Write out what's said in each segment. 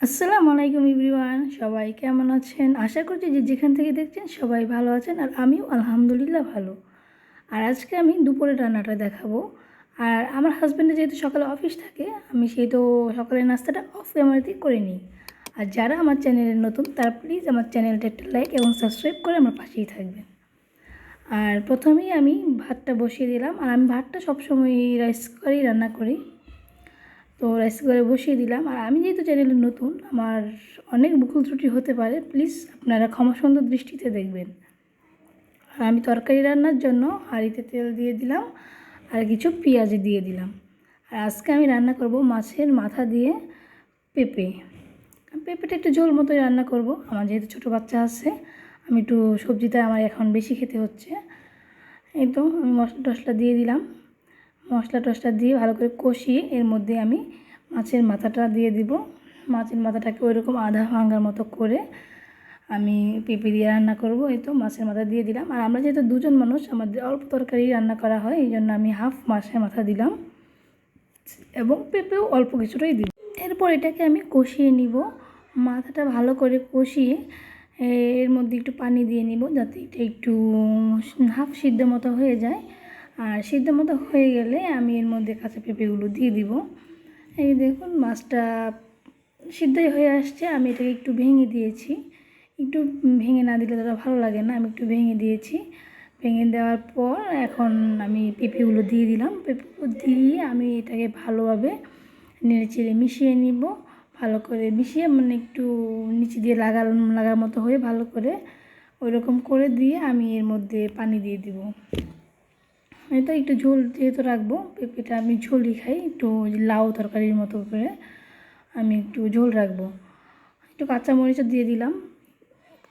আসসালামু আলাইকুম ইব্রিওয়ান সবাই কেমন আছেন? আশা করছি যে যেখান থেকে দেখছেন সবাই ভালো আছেন আর আমিও আলহামদুলিল্লাহ ভালো। আর আজকে আমি দুপুরে রান্নাটা দেখাবো। আর আমার হাজব্যান্ডের যেহেতু সকালে অফিস থাকে, আমি সেই তো সকালের নাস্তাটা অফ ক্যামেরাতেই করে নিই। আর যারা আমার চ্যানেলে নতুন, তারা প্লিজ আমার চ্যানেলটা একটা লাইক এবং সাবস্ক্রাইব করে আমার পাশেই থাকবেন। আর প্রথমেই আমি ভাতটা বসিয়ে দিলাম। আর আমি ভাতটা সবসময় রাইস কুকারেই রান্না করি। তো রাইস কুকারে বসিয়ে দিলাম। আর আমি যেহেতু চ্যানেলে নতুন, আমার অনেক ভুল ত্রুটি হতে পারে। প্লিজ আপনারা ক্ষমা সুন্দর দৃষ্টিতে দেখবেন। আর আমি তরকারি রান্নার জন্য হাঁড়িতে তেল দিয়ে দিলাম আর কিছু পেঁয়াজ দিয়ে দিলাম। আর আজকে আমি রান্না করব মাছের মাথা দিয়ে পেঁপে। পেঁপেটা একটু ঝোল মতোই রান্না করব। আমার যেহেতু ছোটো বাচ্চা আছে, আমি একটু সবজিটা আমার এখন বেশি খেতে হচ্ছে। এই তো আমি মশলা টশলা দিয়ে দিলাম। মশলা টশলা দিয়ে ভালো করে কষিয়ে এর মধ্যে আমি মাছের মাথাটা দিয়ে দিব। মাছের মাথাটাকে ওইরকম আধা ভাঙার মতো করে আমি পেঁপে দিয়ে রান্না করব। এই তো মাছের মাথা দিয়ে দিলাম। আর আমরা যেহেতু দুজন মানুষ, আমাদের অল্প তরকারি রান্না করা হয়, এই জন্য আমি হাফ মাছের মাথা দিলাম এবং পেঁপেও অল্প কিছুটাই দিব এরপর এটাকে আমি কষিয়ে নিব। মাথাটা ভালো করে কষিয়ে এর মধ্যে একটু পানি দিয়ে নিব যাতে এটা একটু হাফ সিদ্ধ মতো হয়ে যায়। আর সিদ্ধ মতো হয়ে গেলে আমি এর মধ্যে কাঁচা পেঁপেগুলো দিয়ে দিব। এই দেখুন, মাছটা সিদ্ধই হয়ে আসছে। আমি এটাকে একটু ভেঙে দিয়েছি। একটু ভেঙে না দিলে তারা ভালো লাগে না। আমি একটু ভেঙে দিয়েছি। ভেঙে দেওয়ার পর এখন আমি পেঁপেগুলো দিয়ে দিলাম। পেঁপেগুলো দিয়ে আমি এটাকে ভালোভাবে নেড়ে চেড়ে মিশিয়ে নিব। ভালো করে মিশিয়ে মানে একটু নিচে দিয়ে লাগার লাগার মতো হয়ে ভালো করে ওইরকম করে দিয়ে আমি এর মধ্যে পানি দিয়ে দিব। এটা একটু ঝোল যেহেতু রাখব, পেঁপেটা আমি ঝোলই খাই, একটু লাউ তরকারির মতো করে আমি একটু ঝোল রাখব। একটু কাঁচামরিচও দিয়ে দিলাম,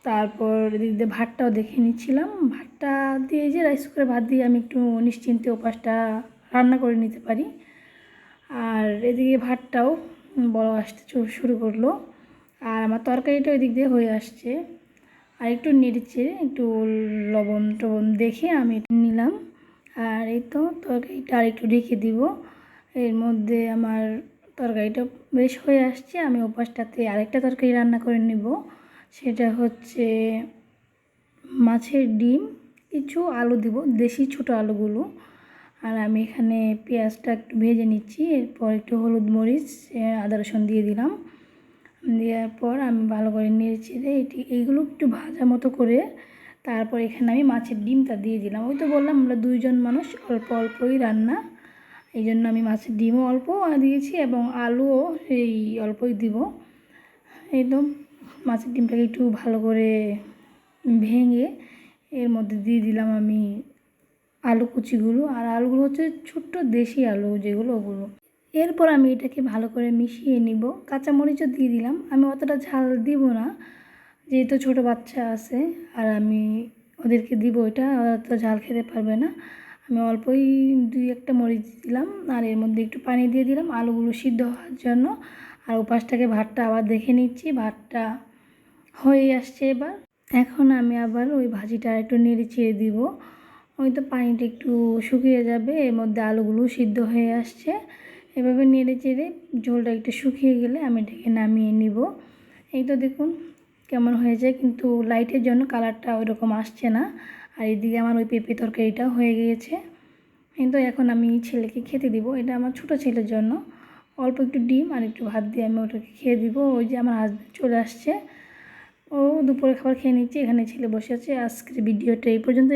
তারপর এদিক দিয়ে ভাতটাও দেখে নিচ্ছিলাম। ভাতটা দিয়ে যে রাইস কুকারে ভাত দিয়ে আমি একটু নিশ্চিন্তে ওপাশটা রান্না করে নিতে পারি। আর এদিকে ভাতটাও বড় আসতে শুরু করল। আর আমার তরকারিটাও এদিক দিয়ে হয়ে আসছে। আর একটু নেড়েছে একটু লবণ টবণ দেখে আমি নিলাম। আর এই তো তরকারিটা আর একটু রেখে দিব। এর মধ্যে আমার তরকারিটা বেশ হয়ে আসছে, আমি ওপাশটাতে আরেকটা তরকারি রান্না করে নেব। সেটা হচ্ছে মাছের ডিম, কিছু আলু দিব, দেশি ছোটো আলুগুলো। আর আমি এখানে পেঁয়াজটা একটু ভেজে নিচ্ছি, এরপর একটু হলুদ মরিচ আদা রসুন দিয়ে দিলাম। দেওয়ার পর আমি ভালো করে নেড়ে চেড়ে এটি, এইগুলো একটু ভাজা মতো করে তারপর এখানে আমি মাছের ডিমটা দিয়ে দিলাম। ওই তো বললাম আমরা দুইজন মানুষ, অল্প অল্পই রান্না। এই জন্য আমি মাছের ডিমও অল্প দিয়েছি এবং আলুও এই অল্পই দিব। তো মাছের ডিমটাকে একটু ভালো করে ভেঙে এর মধ্যে দিয়ে দিলাম আমি আলু কুচিগুলো। আর আলুগুলো হচ্ছে ছোট্ট দেশি আলু যেগুলো ওগুলো। এরপর আমি এটাকে ভালো করে মিশিয়ে নিব। কাঁচামরিচও দিয়ে দিলাম। আমি অতটা ঝাল দিব না। যেহেতু ছোটো বাচ্চা আছে, আর আমি ওদেরকে দিব এটা, ওরা তো ঝাল খেতে পারবে না। আমি অল্পই দুই একটা মরিচ দিলাম, আর এর মধ্যে একটু পানি দিয়ে দিলাম। আলুগুলো সিদ্ধ হওয়ার জন্য, আর উপাসটাকে ভাতটা আবার দেখে নিচ্ছি, ভাতটা হয়ে আসছে এবার। এখন আমি আবার ওই ভাজিটা একটু নেড়ে চেড়ে দিব। ওই তো পানিটা একটু শুকিয়ে যাবে, এর মধ্যে আলুগুলো সিদ্ধ হয়ে আসছে। এভাবে নেড়ে চেড়ে ঝোলটা একটু শুকিয়ে গেলে আমি এটাকে নামিয়ে নিব। এই তো দেখুন কেমন হয়েছে কিন্তু লাইটের জন্য কালারটা ওইরকম আসছে না। আর এদিকে আমার ওই পেঁপে তরকারিটা হয়ে গিয়েছে। কিন্তু এখন আমি ছেলেকে খেতে দিব, এটা আমার ছোট ছেলের জন্য। অল্প একটু ডিম আর একটু ভাত দিয়ে আমি ওটাকে খেয়ে দিব। ওই যে আমার হাজব্যান্ড চলে আসছে। ও দুপুরে খাবার খেয়ে নিচ্ছে, এখানে ছেলে বসে আছে। আজকের ভিডিওটা এই পর্যন্ত